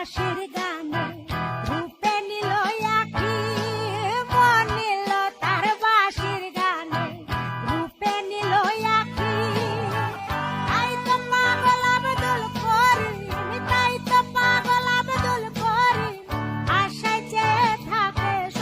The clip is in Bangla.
কার পাশের